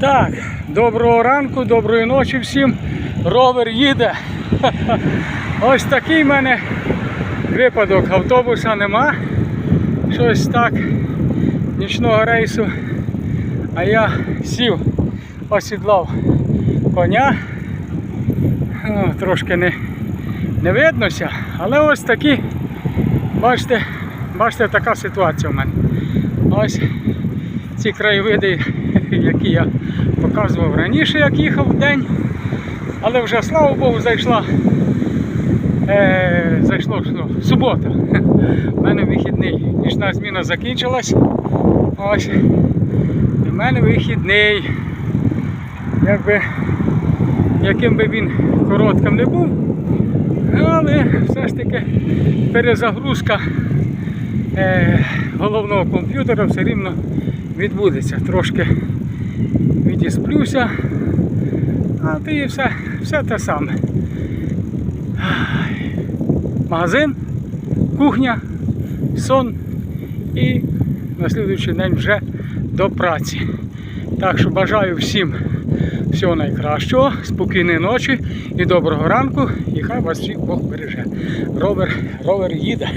Так, доброго ранку, доброї ночі всім. Ровер їде. Ось такий в мене випадок. Автобуса нема. Щось так. Нічного рейсу. А я сів, осідлав коня. О, трошки не, не виднося, але ось такі, бачите, бачите, така ситуація в мене. Ось ці краєвиди, які я показував раніше, як їхав в день. Але вже, слава Богу, зайшла. Е, зайшло що, субота. У мене вихідний. Нічна зміна закінчилась. Ось. В мене вихідний. Якби, яким би він коротким не був. Але все ж таки перезагрузка е, головного комп'ютера все рівно відбудеться. Трошки відісплюся, а і все, все те саме. Магазин, кухня, сон і на слідуючий день вже до праці. Так що бажаю всім всього найкращого, спокійної ночі і доброго ранку. І хай вас всіх Бог береже. Ровер, ровер їде.